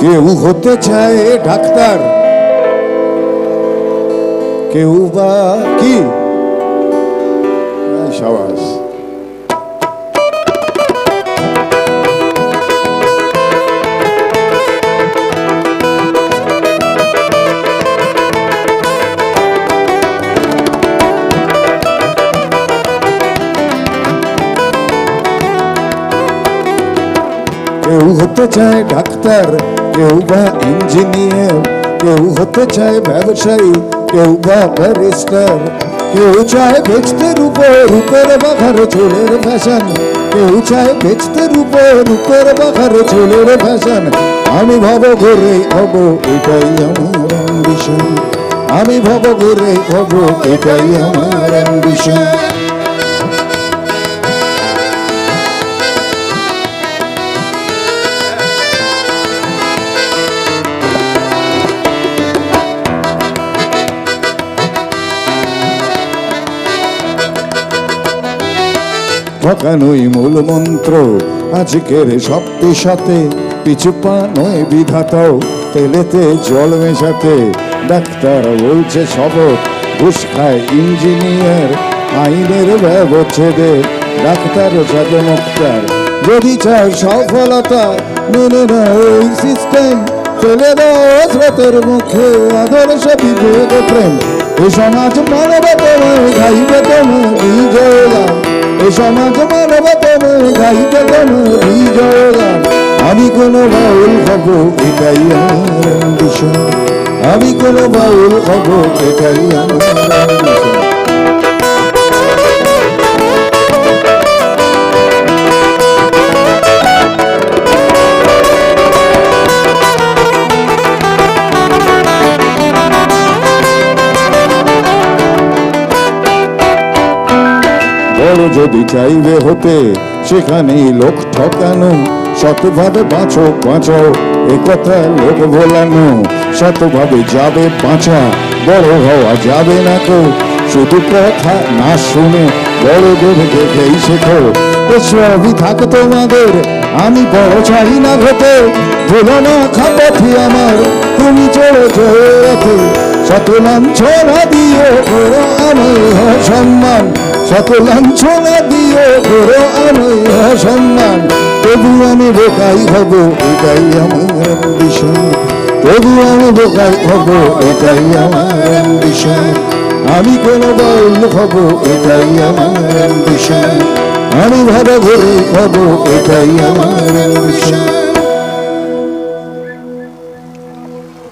কেউ হতে চায় ডাক্তার। কেউ বা কি? সাবাস। কেউ হতে চায় ডাক্তার। কেউ বা ইঞ্জিনিয়ার কেউ হতে চায় ব্যবসায়ী, কেউ বা ব্যারিস্টার কেউ চায় বেচতে রূপে রূপের বাঘার চুলের ফ্যাশন কেউ চায় বেচতে রূপে রূপের বাঘার চুলের ফ্যাশন আমি ভব করে হব এটাই আমার অ্যাম্বিশন আমি ভব করে হব এটাই আমার অ্যাম্বিশন ঠকানোই মূল মন্ত্র। আজকের সত্যি সাথে পিছু পা নয় বিধাতাও, তেলেতে জল মেশাতে। ডাক্তার বলছে সবক ঘুষ খায় ইঞ্জিনিয়ার, আইনের ব্যবচ্ছেদে। ডাক্তার সাথে যদি চাও সফলতা মেনে নাও ওই সিস্টেম ফেলে দাও স্রোতের মুখে আদর্শ বিবেক প্রেম। এ সমাজ মানবে এ সমাজ মানবে তোমার গাইবে তোমার বিজয়। গান আমি কোন বাউল হব এটাই আমার আমি কোন বাউল হব এটাই আমার বড় যদি চাইবে হতে, সেখানেই লোক ঠকানো শতভাবে বাঁচো বাঁচো কথা লোক ভোলানো। শতভাবে যাবে বাঁচা, বড় হওয়া যাবে না কো শুধু কথা না শুনে বড় করে দেখেই শেখো। সবই থাক তোমাদের, আমি বড় চাই না ঘটে। ভুলো না খাপথি আমার, তুমি রাতে। শত লাঞ্ছনা দিও করো আমার সম্মান। শত লাঞ্ছনা দিও করো আমার সম্মান। তবু আমি বোকাই হব, এটাই আমার অ্যাম্বিশন তবু আমি বোকাই হব, এটাই আমার অ্যাম্বিশন আমি কোন বাউল হব, এটাই আমার অ্যাম্বিশন আমি ভালো ঘরে হব, এটাই আমার অ্যাম্বিশন